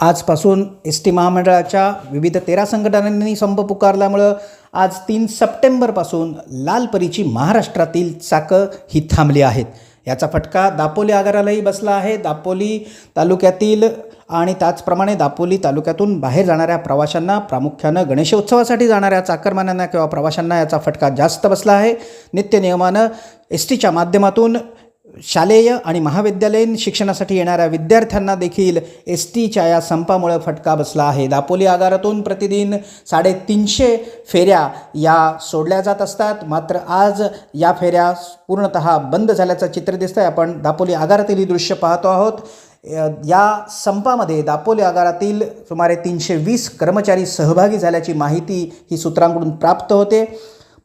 आजपासून S T महामंडळाच्या विविध तेरा संघटनांनी संप पुकारल्यामुळं आज तीन सप्टेंबरपासून लालपरीची महाराष्ट्रातील चाकं ही थांबली आहेत. याचा फटका दापोली आगारालाही बसला आहे. दापोली तालुक्यातील आणि त्याचप्रमाणे दापोली तालुक्यातून बाहेर जाणाऱ्या प्रवाशांना प्रामुख्यानं गणेशोत्सवासाठी जाणाऱ्या चाकरमान्यांना किंवा प्रवाशांना याचा फटका जास्त बसला आहे. नित्यनियमानं एस टीच्या माध्यमातून शालेय आणि महाविद्यालयीन शिक्षणासाठी येणाऱ्या विद्यार्थ्यांना देखील एस टीच्या या संपामुळे फटका बसला आहे. दापोली आगारातून प्रतिदिन साडेतीनशे फेऱ्या या सोडल्या जात असतात. मात्र आज या फेऱ्या पूर्णत बंद झाल्याचं चित्र दिसतंय. आपण दापोली आगारातील ही दृश्य पाहतो आहोत. या संपामध्ये दापोली आगारातील सुमारे तीनशे वीस कर्मचारी सहभागी झाल्याची माहिती ही सूत्रांकडून प्राप्त होते.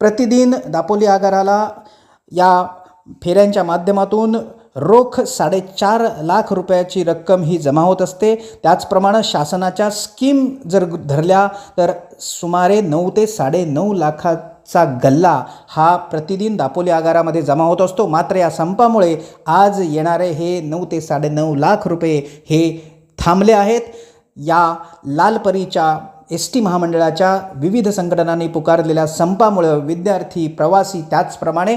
प्रतिदिन दापोली आगाराला या फेऱ्यांच्या माध्यमातून रोख साडेचार लाख रुपयाची रक्कम ही जमा होत असते. त्याचप्रमाणे शासनाच्या स्कीम जर धरल्या तर सुमारे नऊ ते साडेनऊ लाखाचा गल्ला हा प्रतिदिन दापोली आगारामध्ये जमा होत असतो. मात्र या संपामुळे आज येणारे हे नऊ ते साडेनऊ लाख रुपये हे थांबले आहेत. या लालपरीच्या एस टी महामंडळाच्या विविध संघटनांनी पुकारलेल्या संपामुळं विद्यार्थी प्रवासी त्याचप्रमाणे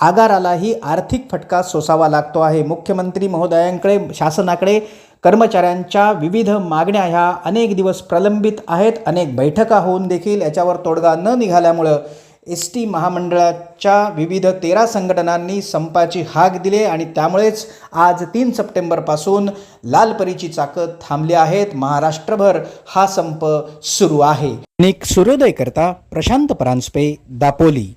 आगारालाही आर्थिक फटका सोसावा लागतो आहे. मुख्यमंत्री महोदयांकडे शासनाकडे कर्मचाऱ्यांच्या विविध मागण्या ह्या अनेक दिवस प्रलंबित आहेत. अनेक बैठका होऊन देखील याच्यावर तोडगा न निघाल्यामुळं एस टी महामंडळाच्या विविध तेरा संघटनांनी संपाची हाक दिले आणि त्यामुळेच आज तीन सप्टेंबरपासून लालपरीची चाकं थांबली आहेत. महाराष्ट्रभर हा संप सुरू आहे. निक सूर्योदय करता प्रशांत परांजपे दापोली.